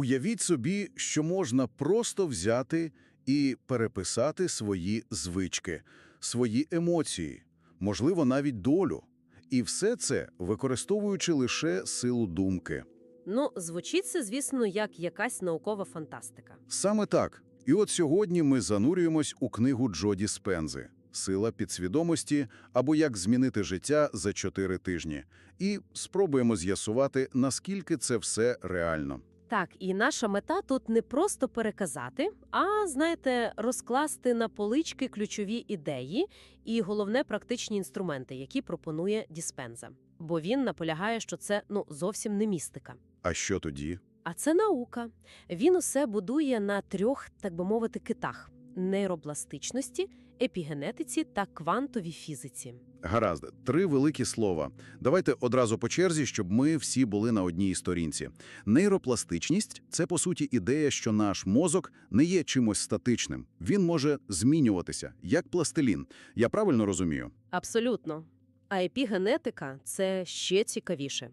Уявіть собі, що можна просто взяти і переписати свої звички, свої емоції, можливо, навіть долю. І все це використовуючи лише силу думки. Ну, звучить це, звісно, як якась наукова фантастика. Саме так. І от сьогодні ми занурюємось у книгу Джоді Спензи «Сила підсвідомості» або «Як змінити життя за чотири тижні» і спробуємо з'ясувати, наскільки це все реально. Так, і наша мета тут не просто переказати, а, знаєте, розкласти на полички ключові ідеї і, головне, практичні інструменти, які пропонує Діспенза. Бо він наполягає, що це, ну, зовсім не містика. А що тоді? А це наука. Він усе будує на трьох, так би мовити, китах – нейропластичності, епігенетиці та квантовій фізиці. Гаразд, три великі слова. Давайте одразу по черзі, щоб ми всі були на одній сторінці. Нейропластичність – це, по суті, ідея, що наш мозок не є чимось статичним. Він може змінюватися, як пластилін. Я правильно розумію? Абсолютно. А епігенетика – це ще цікавіше.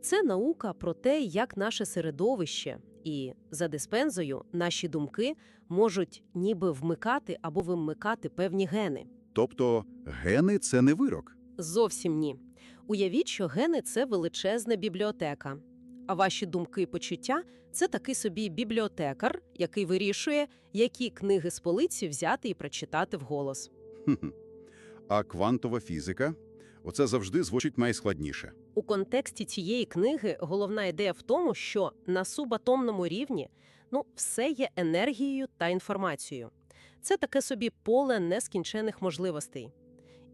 Це наука про те, як наше середовище і, за диспензою, наші думки можуть ніби вмикати або вимикати певні гени. Тобто гени – це не вирок. Зовсім ні. Уявіть, що гени – це величезна бібліотека. А ваші думки і почуття – це такий собі бібліотекар, який вирішує, які книги з полиці взяти і прочитати вголос. А квантова фізика? Оце завжди звучить найскладніше. У контексті цієї книги головна ідея в тому, що на субатомному рівні ну, все є енергією та інформацією. Це таке собі поле нескінчених можливостей.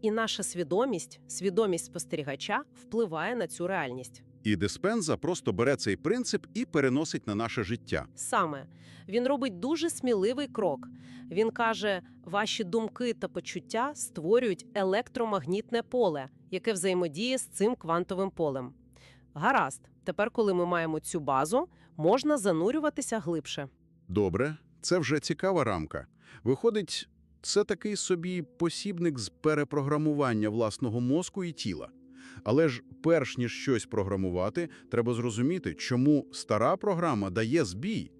І наша свідомість, свідомість спостерігача, впливає на цю реальність. І Диспенза просто бере цей принцип і переносить на наше життя. Саме він робить дуже сміливий крок. Він каже, ваші думки та почуття створюють електромагнітне поле, яке взаємодіє з цим квантовим полем. Гаразд, тепер, коли ми маємо цю базу, можна занурюватися глибше. Добре, це вже цікава рамка. Виходить, це такий собі посібник з перепрограмування власного мозку і тіла. Але ж перш ніж щось програмувати, треба зрозуміти, чому стара програма дає збій.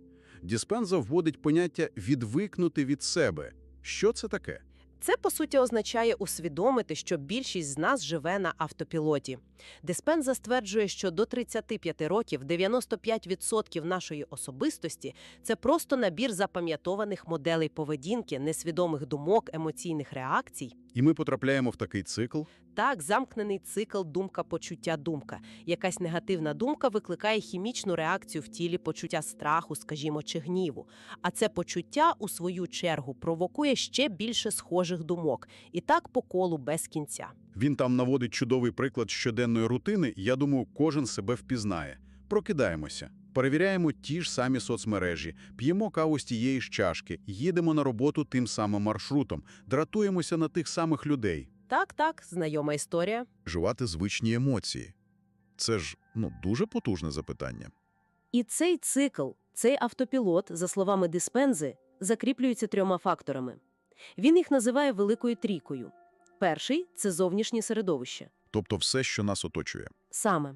Діспенза вводить поняття «відвикнути від себе». Що це таке? Це, по суті, означає усвідомити, що більшість з нас живе на автопілоті. Диспенза стверджує, що до 35 років 95% нашої особистості – це просто набір запам'ятованих моделей поведінки, несвідомих думок, емоційних реакцій. І ми потрапляємо в такий цикл. Так, замкнений цикл думка-почуття-думка. Якась негативна думка викликає хімічну реакцію в тілі почуття страху, скажімо, чи гніву. А це почуття, у свою чергу, провокує ще більше схожих думок. І так по колу без кінця. Він там наводить чудовий приклад щоденної рутини, я думаю, кожен себе впізнає. Прокидаємося, перевіряємо ті ж самі соцмережі, п'ємо каву з тієї ж чашки, їдемо на роботу тим самим маршрутом, дратуємося на тих самих людей. Так, так, знайома історія. Жувати звичні емоції. Це ж, ну, дуже потужне запитання. І цей цикл, цей автопілот, за словами Диспензи, закріплюється трьома факторами. Він їх називає великою трійкою. Перший – це зовнішнє середовище. Тобто все, що нас оточує. Саме.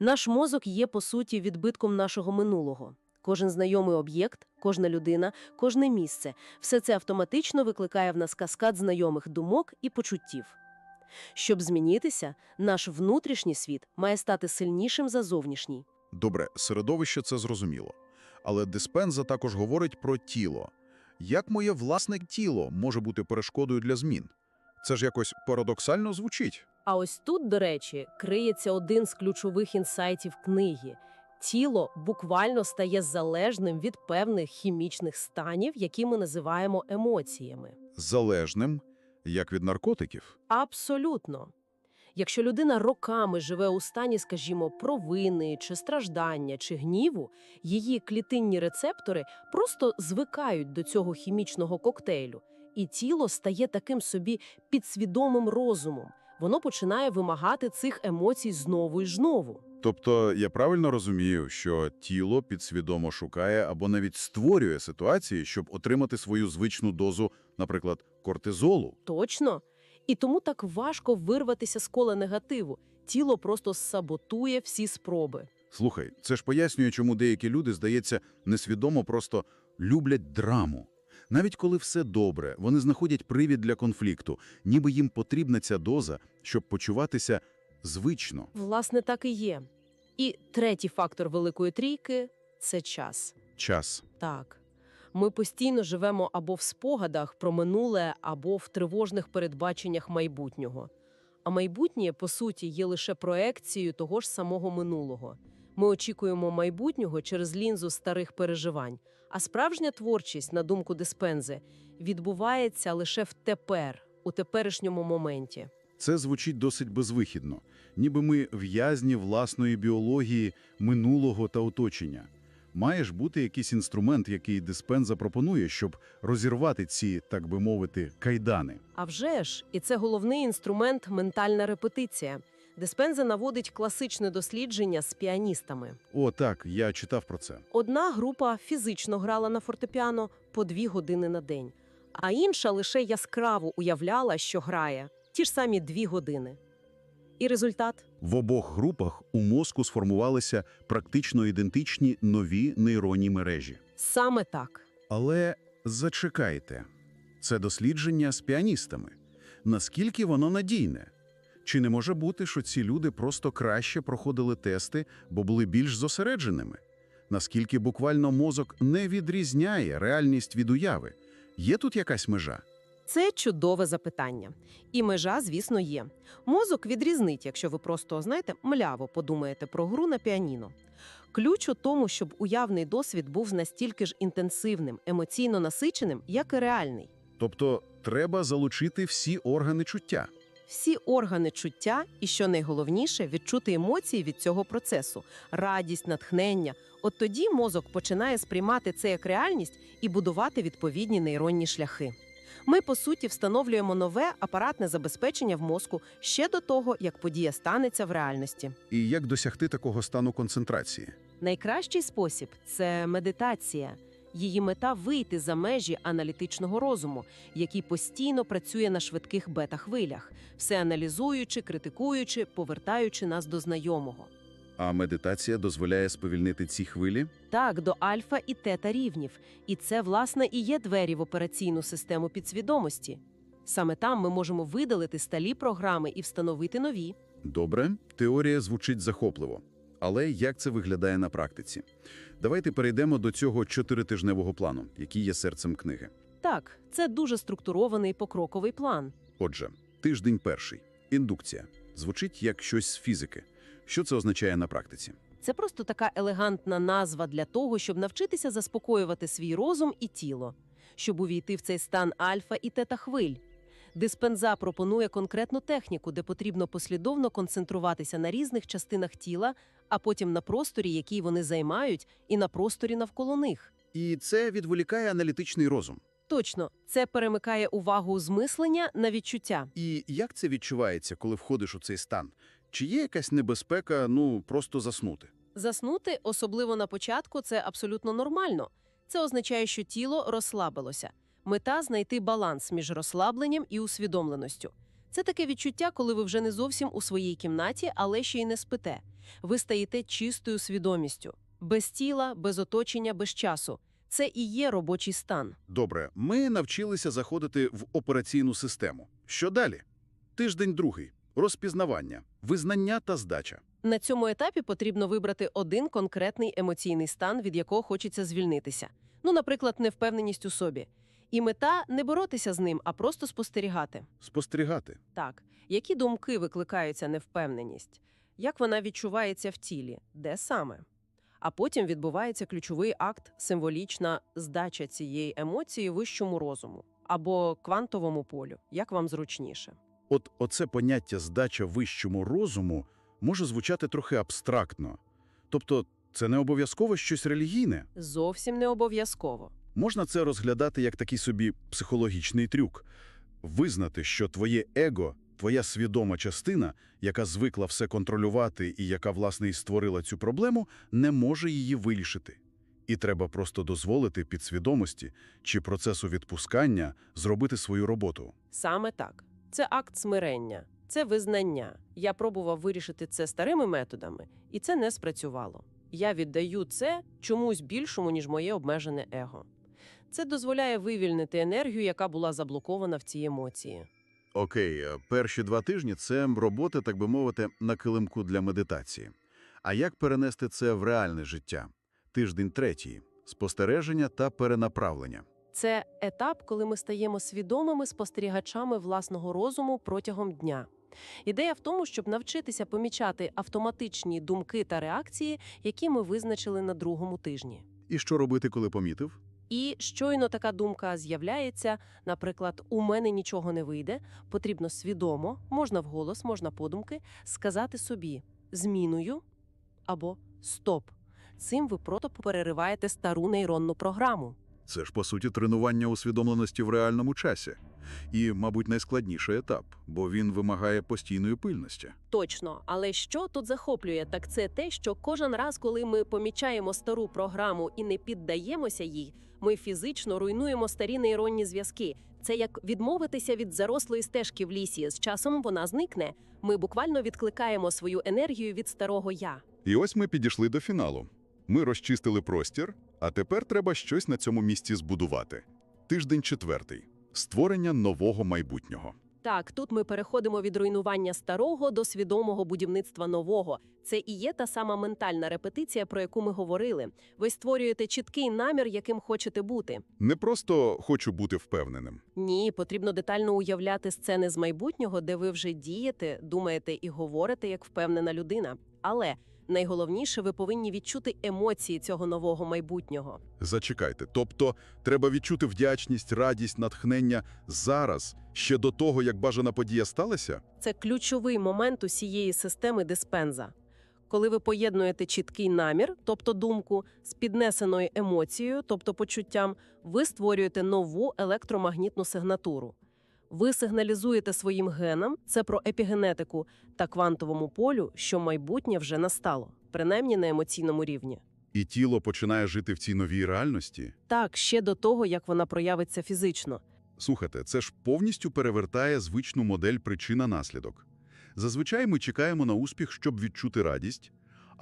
Наш мозок є, по суті, відбитком нашого минулого. Кожен знайомий об'єкт, кожна людина, кожне місце – все це автоматично викликає в нас каскад знайомих думок і почуттів. Щоб змінитися, наш внутрішній світ має стати сильнішим за зовнішній. Добре, середовище це зрозуміло. Але Диспенза також говорить про тіло. Як моє власне тіло може бути перешкодою для змін? Це ж якось парадоксально звучить. А ось тут, до речі, криється один з ключових інсайтів книги. Тіло буквально стає залежним від певних хімічних станів, які ми називаємо емоціями. Залежним, як від наркотиків. Абсолютно. Якщо людина роками живе у стані, скажімо, провини чи страждання чи гніву, її клітинні рецептори просто звикають до цього хімічного коктейлю, і тіло стає таким собі підсвідомим розумом. Воно починає вимагати цих емоцій знову і знову. Тобто я правильно розумію, що тіло підсвідомо шукає або навіть створює ситуації, щоб отримати свою звичну дозу, наприклад, кортизолу. Точно. І тому так важко вирватися з кола негативу. Тіло просто саботує всі спроби. Слухай, це ж пояснює, чому деякі люди, здається, несвідомо просто люблять драму. Навіть коли все добре, вони знаходять привід для конфлікту, ніби їм потрібна ця доза, щоб почуватися звично. Власне, так і є. І третій фактор Великої Трійки – це час. Час. Так. Ми постійно живемо або в спогадах про минуле, або в тривожних передбаченнях майбутнього. А майбутнє, по суті, є лише проекцією того ж самого минулого. Ми очікуємо майбутнього через лінзу старих переживань. А справжня творчість, на думку Диспензи, відбувається лише в тепер, у теперішньому моменті. Це звучить досить безвихідно, ніби ми в'язні власної біології, минулого та оточення. Має ж бути якийсь інструмент, який Диспенза пропонує, щоб розірвати ці, так би мовити, кайдани. А вже ж, і це головний інструмент ментальна репетиція. Диспенза наводить класичне дослідження з піаністами. О, так, я читав про це. Одна група фізично грала на фортепіано по дві години на день, а інша лише яскраво уявляла, що грає ті ж самі дві години. І результат В обох групах у мозку сформувалися практично ідентичні нові нейронні мережі. саме так. Але зачекайте, це дослідження з піаністами. Наскільки воно надійне? Чи не може бути, що ці люди просто краще проходили тести, бо були більш зосередженими? Наскільки буквально мозок не відрізняє реальність від уяви? Є тут якась межа? Це чудове запитання. І межа, звісно, є. Мозок відрізнить, якщо ви просто, знаєте, мляво подумаєте про гру на піаніно. Ключ у тому, щоб уявний досвід був настільки ж інтенсивним, емоційно насиченим, як і реальний. Тобто треба залучити всі органи чуття. Всі органи чуття і, що найголовніше, відчути емоції від цього процесу радість, натхнення. От тоді мозок починає сприймати це як реальність і будувати відповідні нейронні шляхи. Ми, по суті, встановлюємо нове апаратне забезпечення в мозку ще до того, як подія станеться в реальності. І як досягти такого стану концентрації? Найкращий спосіб це медитація. Її мета вийти за межі аналітичного розуму, який постійно працює на швидких бета-хвилях, все аналізуючи, критикуючи, повертаючи нас до знайомого. А медитація дозволяє сповільнити ці хвилі? Так, до альфа і тета рівнів. І це, власне, і є двері в операційну систему підсвідомості. Саме там ми можемо видалити сталі програми і встановити нові. Добре, теорія звучить захопливо. Але як це виглядає на практиці? Давайте перейдемо до цього чотиритижневого плану, який є серцем книги. Так, це дуже структурований покроковий план. Отже, тиждень перший. Індукція. Звучить як щось з фізики. Що це означає на практиці? Це просто така елегантна назва для того, щоб навчитися заспокоювати свій розум і тіло, щоб увійти в цей стан альфа і тета хвиль. Диспенза пропонує конкретну техніку, де потрібно послідовно концентруватися на різних частинах тіла, а потім на просторі, який вони займають, і на просторі навколо них. І це відволікає аналітичний розум. Точно, це перемикає увагу з мислення на відчуття. І як це відчувається, коли входиш у цей стан? Чи є якась небезпека, ну, просто заснути? Заснути, особливо на початку, це абсолютно нормально. Це означає, що тіло розслабилося. Мета знайти баланс між розслабленням і усвідомленостю. Це таке відчуття, коли ви вже не зовсім у своїй кімнаті, але ще й не спите. Ви стаєте чистою свідомістю, без тіла, без оточення, без часу. Це і є робочий стан. Добре, ми навчилися заходити в операційну систему. Що далі? Тиждень другий. Розпізнавання, визнання та здача. На цьому етапі потрібно вибрати один конкретний емоційний стан, від якого хочеться звільнитися. Ну, наприклад, невпевненість у собі. І мета не боротися з ним, а просто спостерігати. Спостерігати. Так, які думки викликаються невпевненість? Як вона відчувається в тілі? Де саме? А потім відбувається ключовий акт, символічна здача цієї емоції вищому розуму або квантовому полю, як вам зручніше. От оце поняття здача вищому розуму може звучати трохи абстрактно. Тобто це не обов'язково щось релігійне. Зовсім не обов'язково. Можна це розглядати як такий собі психологічний трюк. Визнати, що твоє его, твоя свідома частина, яка звикла все контролювати і яка, власне, і створила цю проблему, не може її вирішити. І треба просто дозволити підсвідомості чи процесу відпускання зробити свою роботу. Саме так. Це акт смирення. Це визнання. Я пробував вирішити це старими методами, і це не спрацювало. Я віддаю це чомусь більшому, ніж моє обмежене его. Це дозволяє вивільнити енергію, яка була заблокована в цій емоції. Окей, е, перші два тижні – це робота, так би мовити, на килимку для медитації. А як перенести це в реальне життя? Тиждень третій – спостереження та перенаправлення. Це етап, коли ми стаємо свідомими спостерігачами власного розуму протягом дня. Ідея в тому, щоб навчитися помічати автоматичні думки та реакції, які ми визначили на другому тижні. І що робити, коли помітив? І щойно така думка з'являється, наприклад, у мене нічого не вийде, потрібно свідомо, можна вголос, можна подумки, сказати собі зміною або стоп. Цим ви просто перериваєте стару нейронну програму. Це ж, по суті, тренування усвідомленості в реальному часі. І, мабуть, найскладніший етап, бо він вимагає постійної пильності. Точно, але що тут захоплює, так це те, що кожен раз, коли ми помічаємо стару програму і не піддаємося їй, ми фізично руйнуємо старі нейронні зв'язки. Це як відмовитися від зарослої стежки в лісі. З часом вона зникне. Ми буквально відкликаємо свою енергію від старого я. І ось ми підійшли до фіналу. Ми розчистили простір, а тепер треба щось на цьому місці збудувати. Тиждень четвертий. Створення нового майбутнього. Так, тут ми переходимо від руйнування старого до свідомого будівництва нового. Це і є та сама ментальна репетиція, про яку ми говорили. Ви створюєте чіткий намір, яким хочете бути. Не просто хочу бути впевненим. Ні, потрібно детально уявляти сцени з майбутнього, де ви вже дієте, думаєте і говорите як впевнена людина. Але найголовніше, ви повинні відчути емоції цього нового майбутнього. Зачекайте. Тобто, треба відчути вдячність, радість, натхнення зараз, ще до того, як бажана подія сталася? Це ключовий момент усієї системи диспенза. Коли ви поєднуєте чіткий намір, тобто думку, з піднесеною емоцією, тобто почуттям, ви створюєте нову електромагнітну сигнатуру. Ви сигналізуєте своїм генам, це про епігенетику та квантовому полю, що майбутнє вже настало, принаймні на емоційному рівні. І тіло починає жити в цій новій реальності? Так, ще до того, як вона проявиться фізично. Слухайте, це ж повністю перевертає звичну модель причина-наслідок. Зазвичай ми чекаємо на успіх, щоб відчути радість,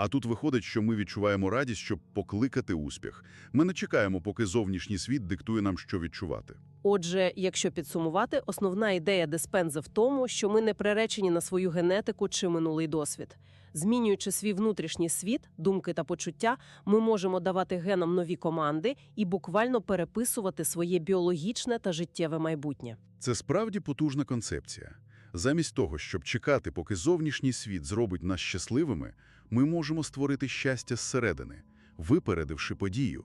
а тут виходить, що ми відчуваємо радість, щоб покликати успіх. Ми не чекаємо, поки зовнішній світ диктує нам, що відчувати. Отже, якщо підсумувати, основна ідея диспензи в тому, що ми не приречені на свою генетику чи минулий досвід. Змінюючи свій внутрішній світ, думки та почуття, ми можемо давати генам нові команди і буквально переписувати своє біологічне та життєве майбутнє. Це справді потужна концепція. Замість того, щоб чекати, поки зовнішній світ зробить нас щасливими, ми можемо створити щастя зсередини, випередивши подію.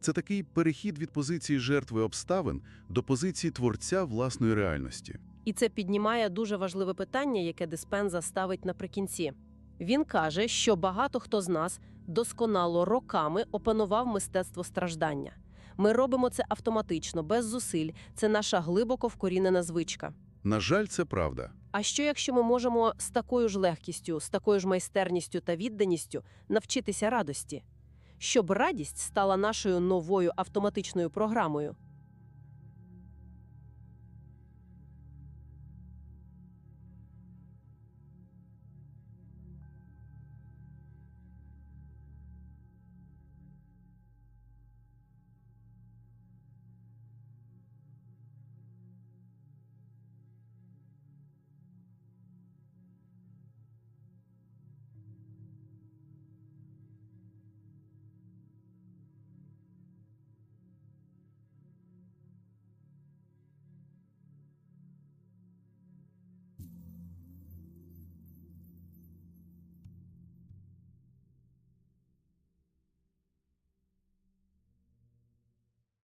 Це такий перехід від позиції жертви обставин до позиції творця власної реальності. І це піднімає дуже важливе питання, яке диспенза ставить наприкінці. Він каже, що багато хто з нас досконало роками опанував мистецтво страждання. Ми робимо це автоматично, без зусиль. Це наша глибоко вкорінена звичка. На жаль, це правда. А що якщо ми можемо з такою ж легкістю, з такою ж майстерністю та відданістю навчитися радості? Щоб радість стала нашою новою автоматичною програмою.